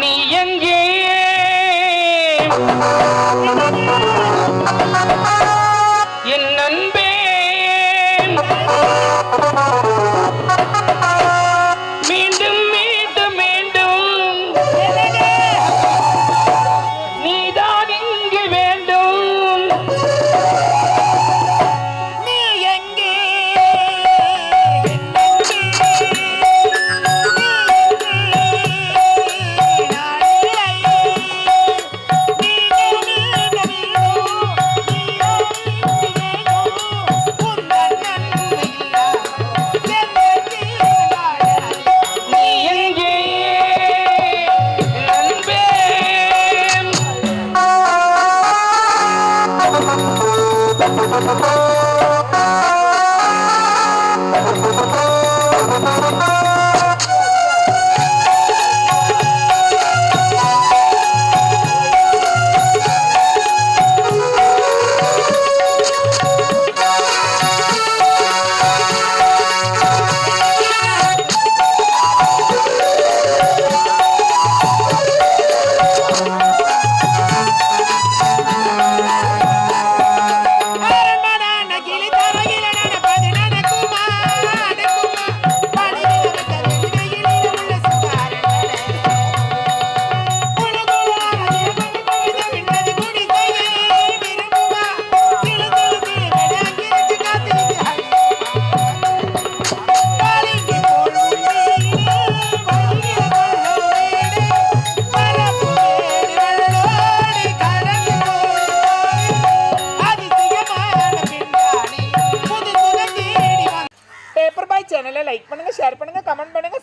நீ எங்கே? பேப்பர்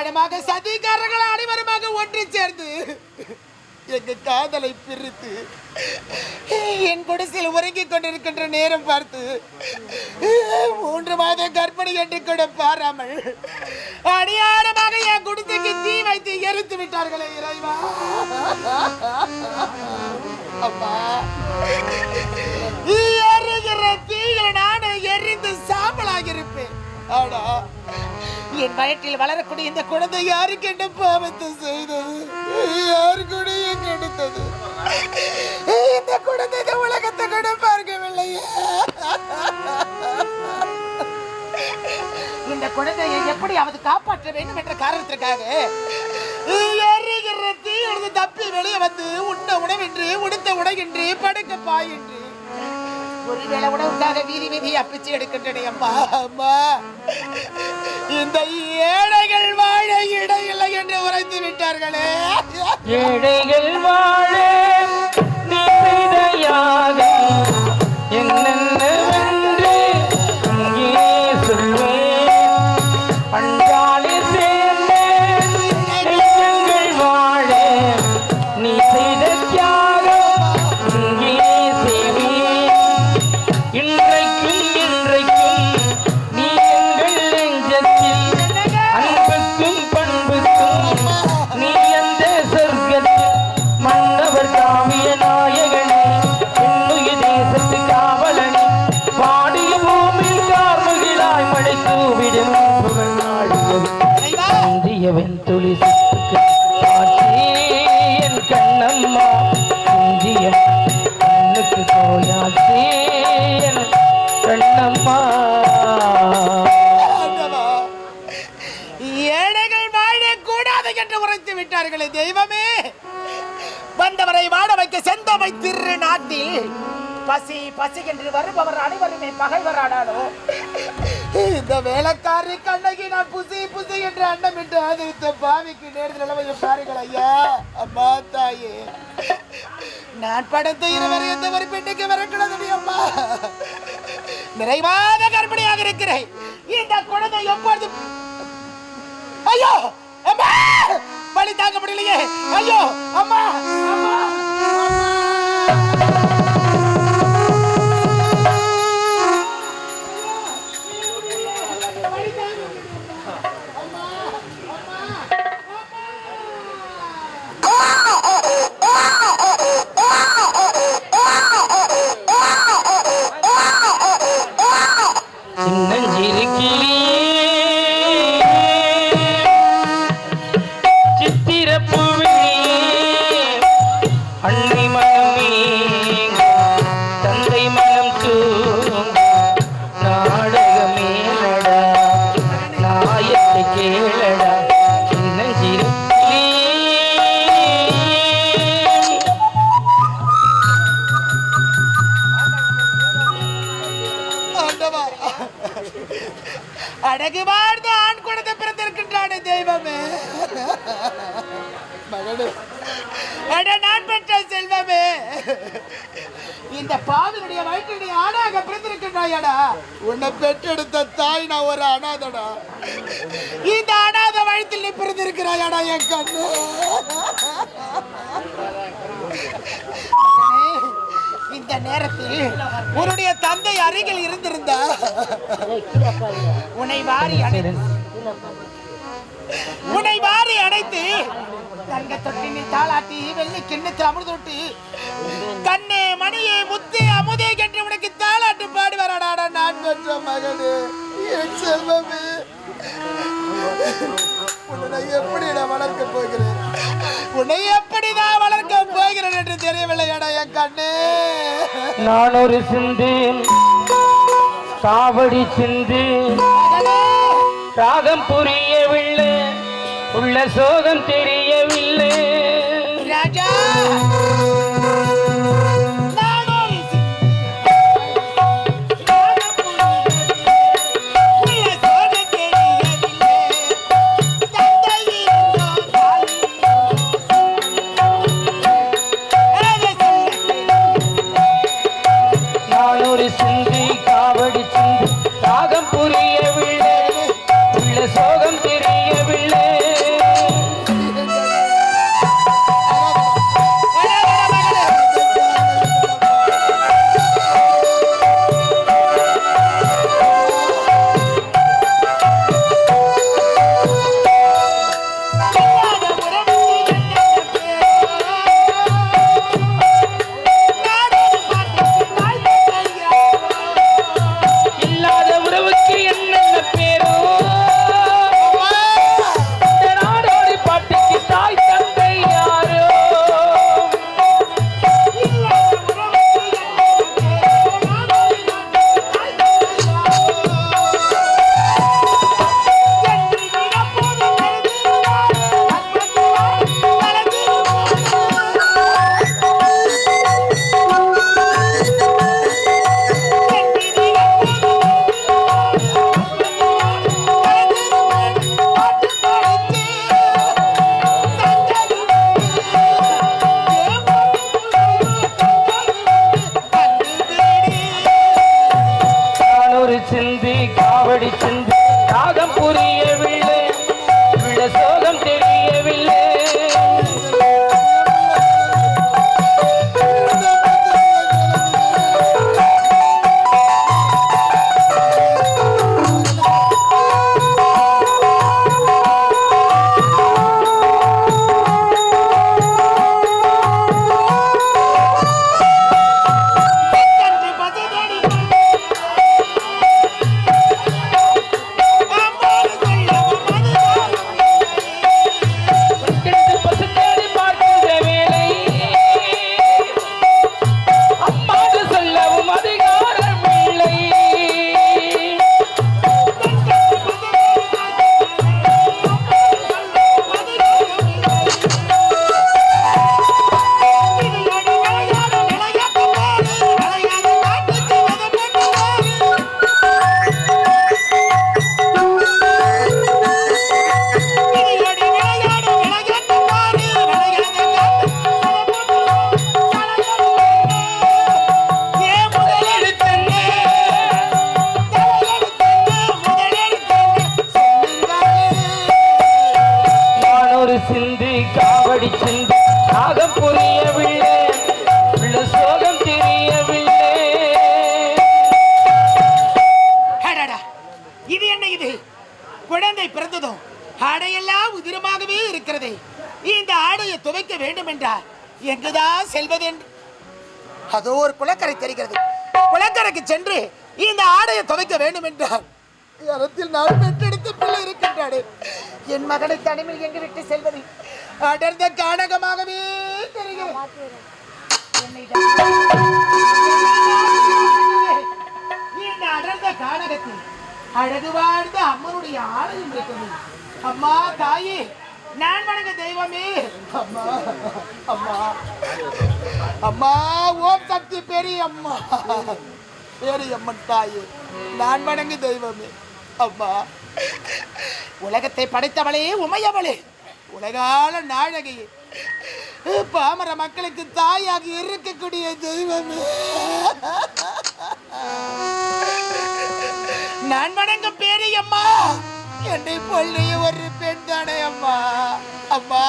அணியாடமாக சதிகாரர்கள் அனைவருமாக ஒன்று சேர்ந்து எங்க காதலை பிரித்து என் குடிசையில் உறங்கிக் கொண்டிருக்கின்ற நேரம் பார்த்து மூன்று மாத கர்ப்பிணி என்று கூட பாராமல் அடியாரமாக என் குடிசைக்கு தீ வைத்து எரித்து விட்டார்களே இறைவா. அப்பா. என் வயிற்றில் வளரக்கூடிய இந்த குழந்தை யாருக்கு என்ன பாவத்தை செய்தது? யாரு கூட கெடுத்தது? இந்த குழந்தை இந்த உலகத்தை கூட பார்க்கவில்லையா இந்த குழந்தையை எப்படியாவது காப்பாற்ற வேண்டும் என்ற காரணத்திற்காக எரிகிற தீயிலிருந்து தப்பி வெளியே வந்து உண்ண உணவென்று உடுத்த உடையின்றி படுக்க பாயின்றி ஒருவேளை உணவுக்காக வீதி வீதி அப்பிச்சு எடுக்கின்றன அம்மா அம்மா. இந்த ஏழைகள் வாழ இடம் இல்லை என்று உரைத்து விட்டார்களே. ஏழைகள் வாழ நீ பசி பசி என்று வருபவர் அனைவருமே பகைவரானாலோ? இந்த வேலைக்காரி கண்ணகி நான் புசி புசி என்று அண்டமிட்டு ஆதரித்த பாவிக்கு நேர்ந்த நிலைமையை பாருங்கள் ஐயா. அம்மா தாயே. நான் படைத்த இருவர் எந்த ஒரு பெண்ணுக்கு வரக்கூடாது அம்மா. நிறைவாத கர்ப்பிணியாக இருக்கிறேன். இந்த குழந்தை எப்பொழுது ஐயோ அம்மா! வலி தாங்க முடியலையே. ஐயோ அம்மா அம்மா. அன்னை மகனே. அட நான் பெற்ற செல்வமே. இந்த பாவினுடைய வயிற்றுடைய ஆணாக பிறந்திருக்கின்றாயடா. உன்னை பெற்றெடுத்த தாய் நான் ஒரு அனாதடா. இந்த அனாத வயிற்றில் நீ பிறந்திருக்கிறாயடா என் கண்ணு. இந்த நேரத்தில் உன்னுடைய தந்தை அருகில் இருந்திருந்தா உன்னை வாரி அணைத்து. உன்னை வாரி அணைத்து தங்க தொட்டினில் தாளாட்டி வெள்ளி கிண்ணத்தில் அமுதொட்டு கண்ணே மணியே முத்தே அமுதே என்று உனக்கு தாளாட்டு பாடுவாராடா நான் பெற்ற மகனே என் செல்வமே. உன்னை எப்படி நான் வளர்க்க போகிறேன்? உன்னை எப்படி நான் வளர்க்க போகிறேன் என்று தெரியவில்லையாடா என் கண்ணே. நான் ஒரு சிந்து காவடி சிந்து மகனே. ராகம் புரியவில்லை. உள்ள சோகம் தெரியவில்லை. ராஜா! நாடோடி உள்ள পুরী அதோ ஒரு குளக்கரை தெரிகிறது. குளக்கரைக்கு சென்று இந்த ஆடையை துவைக்க வேண்டும் என்றார். கரத்தில் நான் பெற்றெடுத்த பிள்ளை இருக்கின்றாடு. என் மகனை தனிமையில் எங்கு விட்டு செல்வது? அடர்ந்த கானகமாகவே தெரிகிறது. இந்த அடர்ந்த கானகத்தில் அழகு வாழ்ந்த அம்மனுடைய ஆலயம் இருக்கிறது. அம்மா தாயே நான் வணங்க தெய்வமே. அம்மா அம்மா. அம்மா ஓம் சக்தி பெரிய அம்மா பெரியம்மன் தாயே நான் வணங்கு தெய்வமே. அம்மா உலகத்தை படைத்தவளே உமையவளே. உலகால நாழகையே பாமர மக்களுக்கு தாயாக இருக்கக்கூடிய தெய்வமே. நான் வணங்கும் பெரியம்மா. என்னை பொல்லிய ஒரு தானே அம்மா. அம்மா.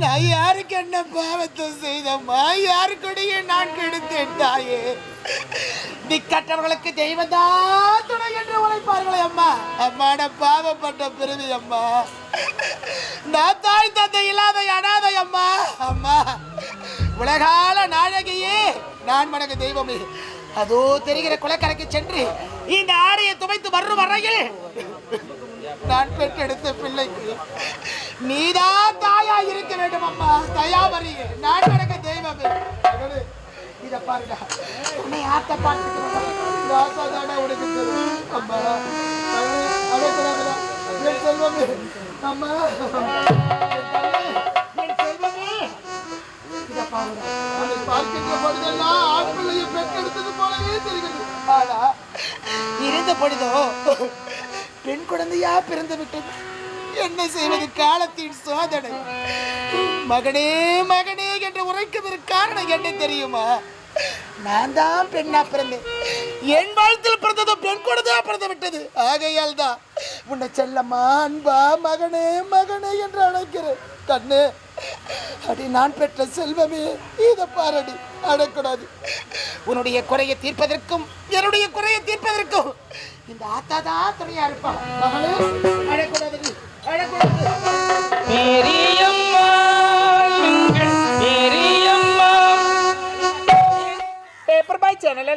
நான் யாருக்கு என்ன பாவத்தை செய்தம்மா? யாருக்குடைய நான் கெடுத்தேன் தாயே. திக்கற்றவர்களுக்கு தெய்வதான் துணை என்று உழைப்பார்களே அம்மா. அம்மா நான் பாவப்பட்ட பிறவி அம்மா. நான் தாய் தந்தை இல்லாத அனாதை அம்மா. அம்மா உலகால நாழகையே நான் மனக்கு தெய்வமே. அதோ தெரிகிற குளக்கரைக்கு சென்று இந்த ஆடையை துவைத்து வரும் வரையில் நான் பெற்றெடுத்த பிள்ளைக்கு நீதான் தாயா இருக்க வேண்டும் அம்மா. தயாவரியே நான் மனக்கு தெய்வமே. இத பாருடா. உன்னை ஆத்த பார்த்துக்கிறேன் உனக்கு தெரியும் அம்மா என் செல்வமே. அம்மா என் செல்வமே. இத பாருடா. அதை பார்க்கின்ற பொழுதெல்லாம் ஆண் பிள்ளையை பெற்றெடுத்தது போலவே தெரிகிறது. ஆனா, இருந்த பொழுதோ பெண் குழந்தையா பிறந்து விட்டது. என்ன செய்வது? காலத்தின் சோதனை. மகனே மகனே என்று உரைக்குவதற்கு காரணம் என்ன தெரியுமா? நான் தான் பெண்ணா பிறந்தேன். என் வாழ்த்தில் பிறந்ததோ பெண் குழந்தையா பிறந்து விட்டது. ஆகையால் தான் உன்னை செல்லம்மா அன்பா மகனே மகனே என்று அழைக்கிறேன். கண்ணு அடி நான் பெற்ற செல்வமே இதை பாரடி அடக்கூடாது. உன்னுடைய குறையை தீர்ப்பதற்கும் என்னுடைய குறையை தீர்ப்பதற்கும் இந்த ஆத்தா தான் துணையா இருப்பா அடக்கூடாது.